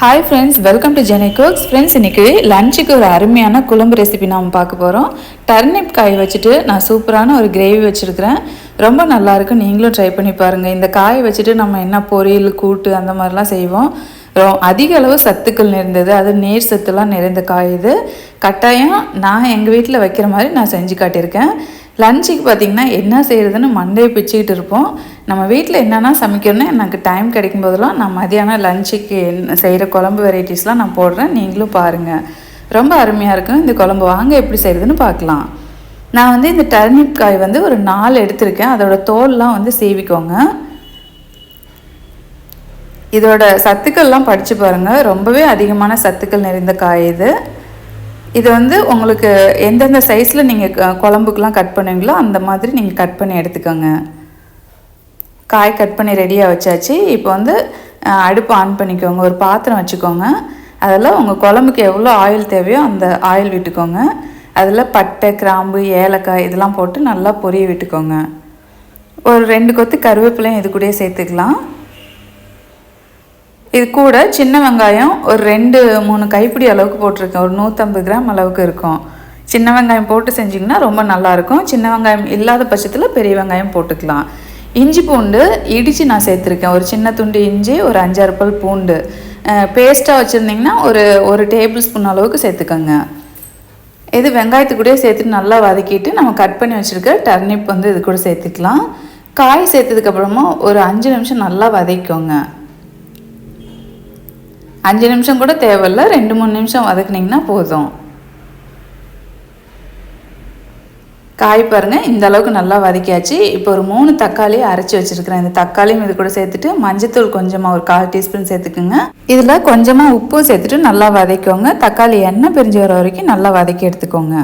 Hi friends welcome to Jenai cooks friends இன்றைக்கி லஞ்சுக்கு ஒரு அருமையான குழம்பு ரெசிபி நாம் பார்க்க போகிறோம் டர்னிப் காய் வச்சுட்டு நான் சூப்பரான ஒரு கிரேவி வச்சுருக்கிறேன். ரொம்ப நல்லாயிருக்கு நீங்களும் ட்ரை பண்ணி பாருங்கள் இந்த காய் வச்சுட்டு நம்ம என்ன பொரியல் கூட்டு அந்த மாதிரிலாம் செய்வோம். ரொ- அதிக அளவு சத்துக்கள் நிறைந்தது. அது நீர் சத்துலாம் நிறைந்த காய் இது. கட்டாயம் நான் எங்கள் வீட்டில் வைக்கிற மாதிரி நான் செஞ்சு காட்டியிருக்கேன். லஞ்சுக்கு பார்த்தீங்கன்னா என்ன செய்கிறதுன்னு மண்டையை பிச்சுக்கிட்டு இருப்போம். நம்ம வீட்டில் என்னென்னா சமைக்கணும்னு எனக்கு டைம் கிடைக்கும் போதெல்லாம் நான் மதியானம் லஞ்சுக்கு செய்கிற குழம்பு வெரைட்டிஸ்லாம் நான் போடுறேன். நீங்களும் பாருங்கள் ரொம்ப அருமையாக இருக்கும். இந்த குழம்பு வாங்க எப்படி செய்கிறதுன்னு பார்க்கலாம். நான் வந்து இந்த டர்னிப் காய் வந்து ஒரு நாலு எடுத்திருக்கேன். அதோட தோல்லாம் வந்து சீவிக்கோங்க. இதோட சத்துக்கள்லாம் படித்து பாருங்கள் ரொம்பவே அதிகமான சத்துக்கள் நிறைந்த காய் இது. இது வந்து உங்களுக்கு எந்தெந்த சைஸில் நீங்கள் குழம்புக்கெலாம் கட் பண்ணுவீங்களோ அந்த மாதிரி நீங்கள் கட் பண்ணி எடுத்துக்கோங்க. காய் கட் பண்ணி ரெடியாக வச்சாச்சு. இப்போ வந்து அடுப்பு ஆன் பண்ணிக்கோங்க. ஒரு பாத்திரம் வச்சுக்கோங்க. அதில் உங்கள் குழம்புக்கு எவ்வளோ ஆயில் தேவையோ அந்த ஆயில் விட்டுக்கோங்க. அதில் பட்டை கிராம்பு ஏலக்காய் இதெல்லாம் போட்டு நல்லா பொரிய விட்டுக்கோங்க. ஒரு ரெண்டு கொத்து கருவேப்பிலையும் இது கூடயே சேர்த்துக்கலாம். இது கூட சின்ன வெங்காயம் ஒரு ரெண்டு மூணு கைப்பிடி அளவுக்கு போட்டிருக்கேன். ஒரு நூற்றம்பது கிராம் அளவுக்கு இருக்கும். சின்ன வெங்காயம் போட்டு செஞ்சிங்கன்னா ரொம்ப நல்லாயிருக்கும் சின்ன வெங்காயம் இல்லாத பட்சத்தில் பெரிய வெங்காயம் போட்டுக்கலாம். இஞ்சி பூண்டு இடித்து நான் சேர்த்துருக்கேன். ஒரு சின்ன துண்டு இஞ்சி ஒரு அஞ்சாறு பல் பூண்டு. பேஸ்ட்டாக வச்சுருந்திங்கன்னா ஒரு ஒரு டேபிள் ஸ்பூன் அளவுக்கு சேர்த்துக்கோங்க. இது வெங்காயத்து கூடயே சேர்த்துட்டு நல்லா வதக்கிட்டு நம்ம கட் பண்ணி வச்சுருக்க டர்னிப் வந்து இது கூட சேர்த்துக்கலாம். காய் சேர்த்ததுக்கப்புறமா ஒரு அஞ்சு நிமிஷம் நல்லா வதக்கிக்கோங்க. அஞ்சு நிமிஷம் கூட தேவையில்ல. ரெண்டு மூணு நிமிஷம் வதக்குனிங்கன்னா போதும். காய் பாருங்கள் இந்த அளவுக்கு நல்லா வதக்கியாச்சு. இப்போ ஒரு மூணு தக்காளி அரைச்சி வச்சுருக்கிறேன். இந்த தக்காளியும் இது கூட சேர்த்துட்டு மஞ்சத்தூள் கொஞ்சமாக ஒரு கால் டீஸ்பூன் சேர்த்துக்குங்க. இதில் கொஞ்சமாக உப்பு சேர்த்துட்டு நல்லா வதக்கிக்கோங்க. தக்காளி எண்ணெய் பிரிஞ்சு வர வரைக்கும் நல்லா வதக்கி எடுத்துக்கோங்க.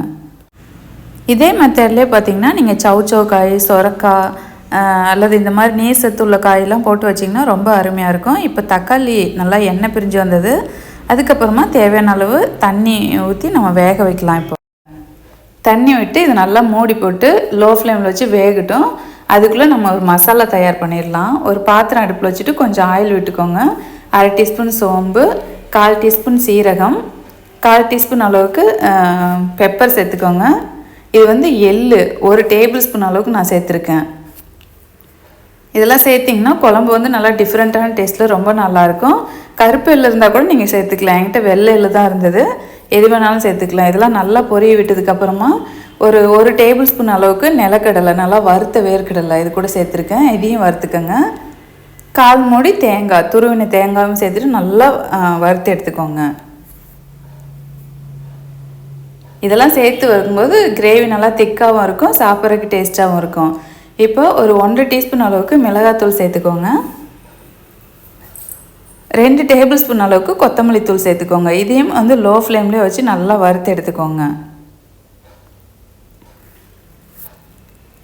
இதே மெத்தட்லேயே பார்த்தீங்கன்னா நீங்கள் சவுச்சோ காய் சொரக்காய் அல்லது இந்த மாதிரி நீர் சத்து உள்ள காயெல்லாம் போட்டு வச்சிங்கன்னா ரொம்ப அருமையாக இருக்கும். இப்போ தக்காளி நல்லா எண்ணெய் பிரிஞ்சு வந்தது. அதுக்கப்புறமா தேவையான அளவு தண்ணி ஊற்றி நம்ம வேக வைக்கலாம் இப்போ. தண்ணி விட்டு இது நல்லா மூடி போட்டு லோ ஃப்ளேமில் வச்சு வேகட்டும். அதுக்குள்ளே நம்ம ஒரு மசாலா தயார் பண்ணிடலாம் ஒரு பாத்திரம் அடுப்பில் வச்சுட்டு கொஞ்சம் ஆயில் விட்டுக்கோங்க. அரை டீஸ்பூன் சோம்பு கால் டீஸ்பூன் சீரகம் கால் டீஸ்பூன் அளவுக்கு பெப்பர் சேர்த்துக்கோங்க. இது வந்து எள்ளு ஒரு டேபிள் ஸ்பூன் அளவுக்கு நான் சேர்த்துருக்கேன். இதெல்லாம் சேர்த்திங்கன்னா குழம்பு வந்து நல்லா டிஃப்ரெண்ட்டான டேஸ்ட்டில் ரொம்ப நல்லாயிருக்கும் கருப்பு எள்ளு இருந்தால் கூட நீங்கள் சேர்த்துக்கலாம். என்கிட்ட வெள்ளை எள்ளு தான் இருந்தது. எது வேணாலும் சேர்த்துக்கலாம். இதெல்லாம் நல்லா பொரிய விட்டதுக்கப்புறமா ஒரு ஒரு டேபிள் ஸ்பூன் அளவுக்கு நிலக்கடலை நல்லா வறுத்த வேர்க்கடலை இது கூட சேர்த்துருக்கேன். இதையும் வறுத்துக்கோங்க. கால் மூடி தேங்காய் துருவின தேங்காயும் சேர்த்துட்டு நல்லா வறுத்து எடுத்துக்கோங்க. இதெல்லாம் சேர்த்து வரும்போது கிரேவி நல்லா திக்காகவும் இருக்கும் சாப்பிட்றதுக்கு டேஸ்ட்டாகவும் இருக்கும். இப்போ ஒரு ஒன்றரை டீஸ்பூன் அளவுக்கு மிளகாத்தூள் சேர்த்துக்கோங்க. ரெண்டு டேபிள் ஸ்பூன் அளவுக்கு கொத்தமல்லி தூள் சேர்த்துக்கோங்க. இதையும் வந்து லோ ஃப்ளேம்லேயே வச்சு நல்லா வறுத்து எடுத்துக்கோங்க.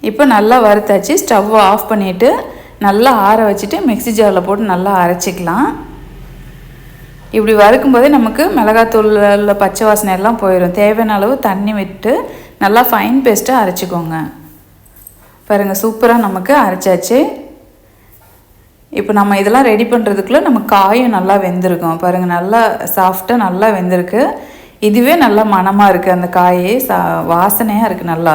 இப்போ நல்லா வறுத்தாச்சு. ஸ்டவ்வை ஆஃப் பண்ணிவிட்டு நல்லா ஆற வச்சுட்டு மிக்ஸி ஜாரில் போட்டு நல்லா அரைச்சிக்கலாம். இப்படி வறுக்கும்போதே நமக்கு மிளகாத்தூளில் பச்சை வாசனை எல்லாம் போயிடும் தேவையான அளவு தண்ணி விட்டு நல்லா ஃபைன் பேஸ்ட்டாக அரைச்சிக்கோங்க. பாருங்கள் சூப்பராக நமக்கு அரைச்சாச்சு. இப்போ நம்ம இதெல்லாம் ரெடி பண்ணுறதுக்குள்ளே நம்ம காயும் நல்லா வெந்திருக்கும். பாருங்கள் நல்லா சாஃப்டாக நல்லா வெந்திருக்கு. இதுவே நல்லா மணமாக இருக்குது அந்த காய். சா வாசனையாக இருக்குது நல்லா.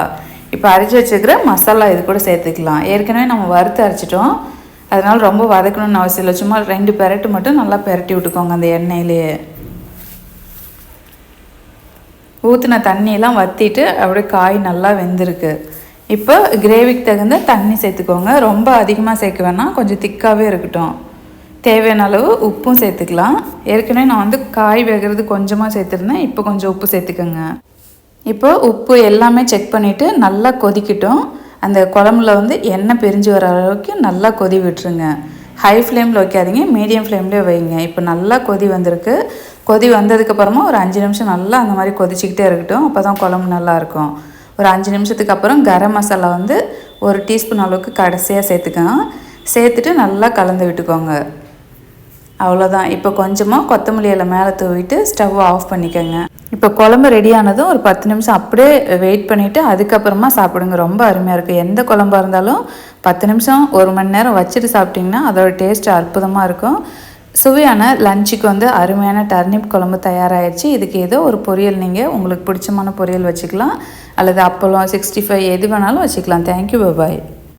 இப்போ அரைச்சி வச்சுருக்கிற மசாலா இது கூட சேர்த்துக்கலாம். ஏற்கனவே நம்ம வறுத்து அரைச்சிட்டோம். அதனால் ரொம்ப வதக்கணும்னு அவசியம் இல்லை. சும்மா ரெண்டு பெரட்டு மட்டும் நல்லா பெரட்டி விட்டுக்கோங்க அந்த எண்ணெயிலேயே. ஊற்றின தண்ணியெல்லாம் வற்றிட்டு அப்படியே காய் நல்லா வெந்திருக்கு. இப்போ கிரேவிக்கு தகுந்த தண்ணி சேர்த்துக்கோங்க. ரொம்ப அதிகமாக சேர்க்க வேணாம். கொஞ்சம் திக்காகவே இருக்கட்டும். தேவையான அளவு உப்பும் சேர்த்துக்கலாம். ஏற்கனவே நான் வந்து காய் வேகிறது கொஞ்சமாக சேர்த்துருந்தேன். இப்போ கொஞ்சம் உப்பு சேர்த்துக்கோங்க. இப்போ உப்பு எல்லாமே செக் பண்ணிவிட்டு நல்லா கொதிக்கட்டும். அந்த குழம்புல வந்து எண்ணெய் பிரிஞ்சு வர அளவுக்கு நல்லா கொதி விட்டுருங்க. ஹை ஃப்ளேமில் வைக்காதீங்க. மீடியம் ஃப்ளேம்லேயே வைங்க. இப்போ நல்லா கொதி வந்திருக்கு. கொதி வந்ததுக்கப்புறமா ஒரு அஞ்சு நிமிஷம் நல்லா அந்த மாதிரி கொதிச்சிக்கிட்டே இருக்கட்டும். அப்போ தான் குழம்பு நல்லாயிருக்கும் ஒரு அஞ்சு நிமிஷத்துக்கு அப்புறம் கரம் மசாலா வந்து ஒரு டீஸ்பூன் அளவுக்கு கடைசியாக சேர்த்துக்கோங்க சேர்த்துட்டு நல்லா கலந்து விட்டுக்கோங்க. அவ்வளோதான் இப்போ கொஞ்சமாக கொத்தமல்லி இலை மேலே தூவிட்டு ஸ்டவ் ஆஃப் பண்ணிக்கோங்க. இப்போ குழம்பு ரெடி ஆனதும் ஒரு பத்து நிமிஷம் அப்படியே வெயிட் பண்ணிவிட்டு அதுக்கப்புறமா சாப்பிடுங்க. ரொம்ப அருமையாக இருக்குது எந்த குழம்பாக இருந்தாலும் பத்து நிமிஷம் ஒரு மணி நேரம் வச்சுட்டு சாப்பிட்டிங்கன்னா அதோட டேஸ்ட் அற்புதமாக இருக்கும். சுவையான லஞ்சுக்கு வந்து அருமையான டர்னிப் குழம்பு தயாராகிடுச்சு இதுக்கு ஏதோ ஒரு பொரியல் நீங்கள் உங்களுக்கு பிடிச்சமான பொரியல் வச்சுக்கலாம். அல்லது அப்பளம் சிக்ஸ்டி ஃபைவ் எது வேணாலும் வச்சுக்கலாம். Thank you bye